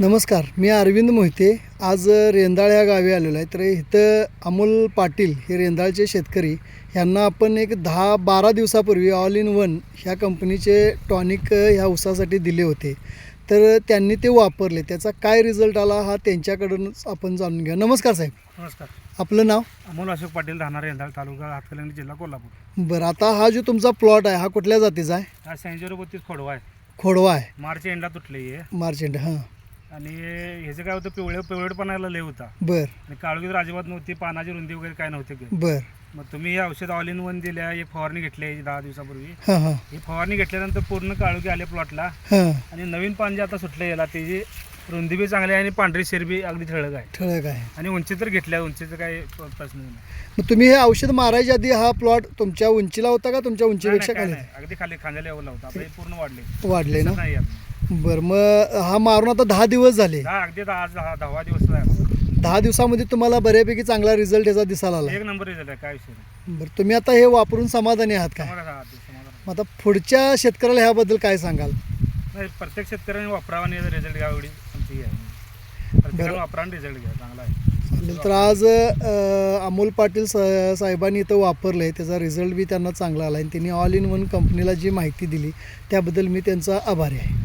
नमस्कार मी अरविंद मोहिते. आज रेंदाळ या गावी आलेलो आहे. तर इथं अमोल पाटील हे रेंदाळचे शेतकरी. यांना आपण एक दहा बारा दिवसापूर्वी ऑल इन वन ह्या कंपनीचे टॉनिक ह्या ऊसासाठी दिले होते. तर त्यांनी ते वापरले. त्याचा काय रिझल्ट आला हा त्यांच्याकडूनच आपण जाणून घ्या नमस्कार साहेब. नमस्कार. आपलं नाव? अमोल अशोक पाटील राहणार रेंदाळ तालुका हातकलंगडी जिल्हा कोल्हापूर. बरं आता हा जो तुमचा प्लॉट आहे हा कुठल्या जातीचा आहे? हा बत्तीस खोडवा आहे. खोडवा आहे. मार्च एंडला तुटली आहे. मार्चेंट हां. आणि ह्याचं काय होतं पिवळे पिवळेपणाला लय होता. बरं. आणि काळोखी तर अजिबात नव्हती पानाची रुंदी वगैरे काय नव्हते काही. बरं. मग तुम्ही हे औषध ऑल इन वन दिल्या एक फवारणी घेतली आहे दहा दिवसापूर्वी. हां हां. ही फवारणी घेतल्यानंतर पूर्ण काळोखी आले प्लॉटला हां. आणि नवीन पान जे आता सुटलं याला त्याची रुंदी बी चांगली आहे आणि पांढरी शेर बी अगदी ठळक आहे. ठळक आहे. आणि उंची तर घेतल्या उंचीचं काही प्रश्न नाही. मग तुम्ही हे औषध मारायच्या आधी हा प्लॉट तुमच्या उंचीला होता का तुमच्या नाही, उंचीपेक्षा काय खाली? नाही. अगदी खाली खांद्या लेवलला होता आता हे पूर्ण वाढले. वाढले ना? नाही यात. बरं मग हा मारून आता दहा दिवस झाले. दहा अगदी दहा आज दहा दहावा दिवस आहे दहा दिवसामध्ये तुम्हाला बऱ्यापैकी चांगला रिझल्ट याचा दिसायला आला एक नंबर रिझल्ट आहे काय विषय नाही. बरं तुम्ही आता हे वापरून समाधानी आहात काय समाधान आहे, अगदी समाधान. आहे. मग आता पुढच्या शेतकऱ्याला ह्याबद्दल काय सांगाल? नाही प्रत्येक शेतकऱ्याने वापरावा आणि रिझल्ट घ्यावा एवढी आमची ही आहे. प्रत्येकाने वापरा आणि रिझल्ट घ्या चांगला आहे. चालेल तर आज अ, अमोल पाटील सा साहेबांनी इथं वापरलं आहे त्याचा रिझल्ट बी त्यांना चांगला आला आणि त्यांनी ऑल इन वन कंपनीला जी माहिती दिली त्याबद्दल मी त्यांचा आभारी आहे.